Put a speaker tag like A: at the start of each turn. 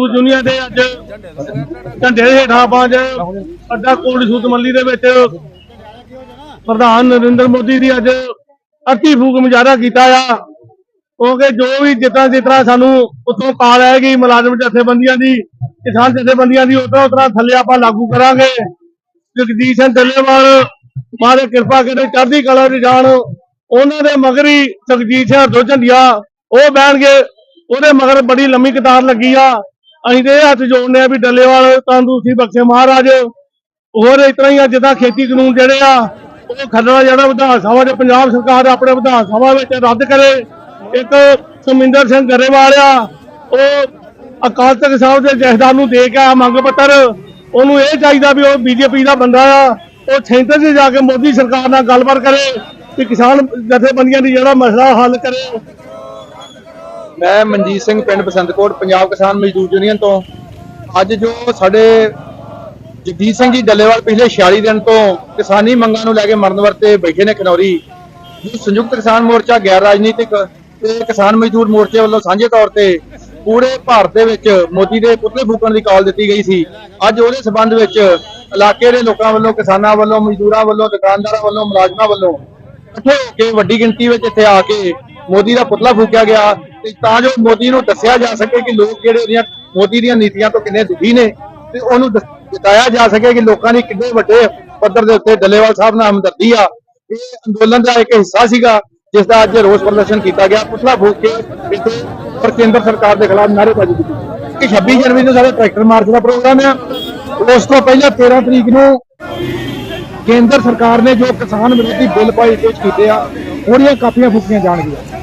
A: ਮਜ਼ਦੂਰ ਯੂਨੀਅਨ ਦੇ ਅੱਜ ਝੰਡੇ ਦੇ ਹੇਠਾਂ ਆਪਾਂ ਅੱਡਾ ਕੋਲ ਸੂਤ ਮੰਡੀ ਦੇ ਵਿੱਚ ਪ੍ਰਧਾਨ ਨਰਿੰਦਰ ਮੋਦੀ ਦੀ ਅੱਜ ਅਰਥੀ ਫੂਕ ਮੁਜ਼ਾਹਰਾ ਕੀਤਾ ਆ। ਕਿਉਂਕਿ ਜੋ ਵੀ ਜਿੱਦਾਂ ਜਿੱਦਾਂ ਸਾਨੂੰ ਉਤੋਂ ਕਾਲ ਆਏਗੀ ਮੁਲਾਜ਼ਮ ਜਥੇਬੰਦੀਆਂ ਦੀ, ਕਿਸਾਨ ਜਥੇਬੰਦੀਆਂ ਦੀ, ਉਤਰਾ ਉਤਰਾ ਥੱਲੇ ਆਪਾਂ ਲਾਗੂ ਕਰਾਂਗੇ। ਜਗਦੀਸ਼ ਸਿੰਘ ਡੱਲੇਵਾਲ ਮਾਰੇ ਕਿਰਪਾ ਕਰੇ ਚੜ੍ਹਦੀ ਕਲਾ ਚ ਜਾਣ। ਉਹਨਾਂ ਦੇ ਮਗਰੀ ਜਗਜੀਤ ਸਿੰਘ ਹਰਦੋ ਝੰਡੀਆਂ ਉਹ ਬਹਿਣਗੇ। ਉਹਦੇ ਮਗਰ ਬੜੀ ਲੰਮੀ ਕਤਾਰ ਲੱਗੀ ਆ। ਅਸੀਂ ਤੇ ਹੱਥ ਜੋੜਨੇ ਆ ਵੀ ਡੱਲੇਵਾਲ ਤੰਦੂਸੀ ਬਖਸ਼ੇ ਮਹਾਰਾਜ। ਹੋਰ ਇਸ ਤਰ੍ਹਾਂ ਹੀ ਆ ਜਿੱਦਾਂ ਖੇਤੀ ਕਾਨੂੰਨ ਜਿਹੜੇ ਆ, ਉਹ ਖਰੜਾ ਜਿਹੜਾ ਵਿਧਾਨ ਸਭਾ ਦੇ ਪੰਜਾਬ ਸਰਕਾਰ ਆਪਣੇ ਵਿਧਾਨ ਸਭਾ ਵਿੱਚ ਰੱਦ ਕਰੇ। ਇੱਕ ਸੁਮਿੰਦਰ ਸਿੰਘ ਗਰੇਵਾਲ ਆ, ਉਹ ਅਕਾਲ ਤਖਤ ਸਾਹਿਬ ਦੇ ਜਥੇਦਾਰ ਨੂੰ ਦੇ ਕੇ ਆ ਮੰਗ ਪੱਤਰ। ਉਹਨੂੰ ਇਹ ਚਾਹੀਦਾ ਵੀ ਉਹ ਬੀਜੇਪੀ ਦਾ ਬੰਦਾ ਆ, ਉਹ ਸੈਂਟਰ 'ਚ ਜਾ ਕੇ ਮੋਦੀ ਸਰਕਾਰ ਨਾਲ ਗੱਲਬਾਤ ਕਰੇ ਕਿ ਕਿਸਾਨ ਜਥੇਬੰਦੀਆਂ ਦੀ ਜਿਹੜਾ ਮਸਲਾ ਹੱਲ ਕਰੇ।
B: ਮੈਂ ਮਨਜੀਤ ਸਿੰਘ ਪਿੰਡ ਬਸੰਤਕੋਟ, ਪੰਜਾਬ ਕਿਸਾਨ ਮਜ਼ਦੂਰ ਯੂਨੀਅਨ ਤੋਂ। ਅੱਜ ਜੋ ਸਾਡੇ ਜਗਦੀਸ਼ ਸਿੰਘ ਜੀ ਡੱਲੇਵਾਲ ਪਿਛਲੇ 46 ਦਿਨ ਤੋਂ ਕਿਸਾਨੀ ਮੰਗਾਂ ਨੂੰ ਲੈ ਕੇ ਮਰਨ ਵਰਤੇ ਬੈਠੇ ਨੇ ਖਨੌਰੀ ਜੋ ਸੰਯੁਕਤ ਕਿਸਾਨ ਮੋਰਚਾ, ਗੈਰ ਰਾਜਨੀਤਿਕ ਤੇ ਕਿਸਾਨ ਮਜ਼ਦੂਰ ਮੋਰਚੇ ਵੱਲੋਂ ਸਾਂਝੇ ਤੌਰ ਤੇ ਪੂਰੇ ਭਾਰਤ ਦੇ ਵਿੱਚ ਮੋਦੀ ਦੇ ਪੁਤਲੇ ਫੂਕਣ ਦੀ ਕਾਲ ਦਿੱਤੀ ਗਈ ਸੀ। ਅੱਜ ਉਹਦੇ ਸਬੰਧ ਵਿੱਚ ਇਲਾਕੇ ਦੇ ਲੋਕਾਂ ਵੱਲੋਂ, ਕਿਸਾਨਾਂ ਵੱਲੋਂ, ਮਜ਼ਦੂਰਾਂ ਵੱਲੋਂ, ਦੁਕਾਨਦਾਰਾਂ ਵੱਲੋਂ, ਮੁਲਾਜ਼ਮਾਂ ਵੱਲੋਂ ਇਕੱਠੇ ਹੋ ਕੇ ਵੱਡੀ ਗਿਣਤੀ ਵਿੱਚ ਇੱਥੇ ਆ ਕੇ ਮੋਦੀ ਦਾ ਪੁਤਲਾ ਫੂਕਿਆ ਗਿਆ। ਤੇ ਤਾਂ ਜੋ ਮੋਦੀ ਨੂੰ ਦੱਸਿਆ ਜਾ ਸਕੇ ਕਿ ਲੋਕ ਜਿਹੜੇ ਉਹਦੀਆਂ ਮੋਦੀ ਦੀਆਂ ਨੀਤੀਆਂ ਤੋਂ ਕਿੰਨੇ ਦੁਖੀ ਨੇ ਤੇ ਉਹਨੂੰ ਦੱਸ- ਜਾ ਸਕੇ ਕਿ ਲੋਕਾਂ ਦੀ ਕਿੰਨੇ ਵੱਡੇ ਪੱਧਰ ਦੇ ਉੱਤੇ ਡੱਲੇਵਾਲ ਸਾਹਿਬ ਨਾਲ ਹਮਦਰਦੀ ਆ। ਇਹ ਅੰਦੋਲਨ ਦਾ ਇੱਕ ਹਿੱਸਾ ਸੀਗਾ, ਜਿਸ ਦਾ ਅੱਜ ਰੋਸ ਪ੍ਰਦਰਸ਼ਨ ਕੀਤਾ ਗਿਆ। ਪੁਤਲਾ ਫੂਕ ਕੇ ਇੱਥੇ ਪਰ ਕੇਂਦਰ ਸਰਕਾਰ ਦੇ ਖਿਲਾਫ ਨਾਅਰੇਬਾਜ਼ੀ ਕੀਤੀ ਕਿ 26 ਜਨਵਰੀ ਨੂੰ ਸਾਡਾ ਟਰੈਕਟਰ ਮਾਰਚ ਦਾ ਪ੍ਰੋਗਰਾਮ ਆ। ਉਸ ਤੋਂ ਪਹਿਲਾਂ 13 ਤਰੀਕ ਨੂੰ ਕੇਂਦਰ ਸਰਕਾਰ ਨੇ ਜੋ ਕਿਸਾਨ ਵਿਰੋਧੀ ਬਿੱਲ ਪਾਈ, ਪੇਸ਼ ਕੀਤੇ ਆ, ਉਹਦੀਆਂ ਕਾਪੀਆਂ ਫੂਕੀਆਂ ਜਾਣਗੀਆਂ।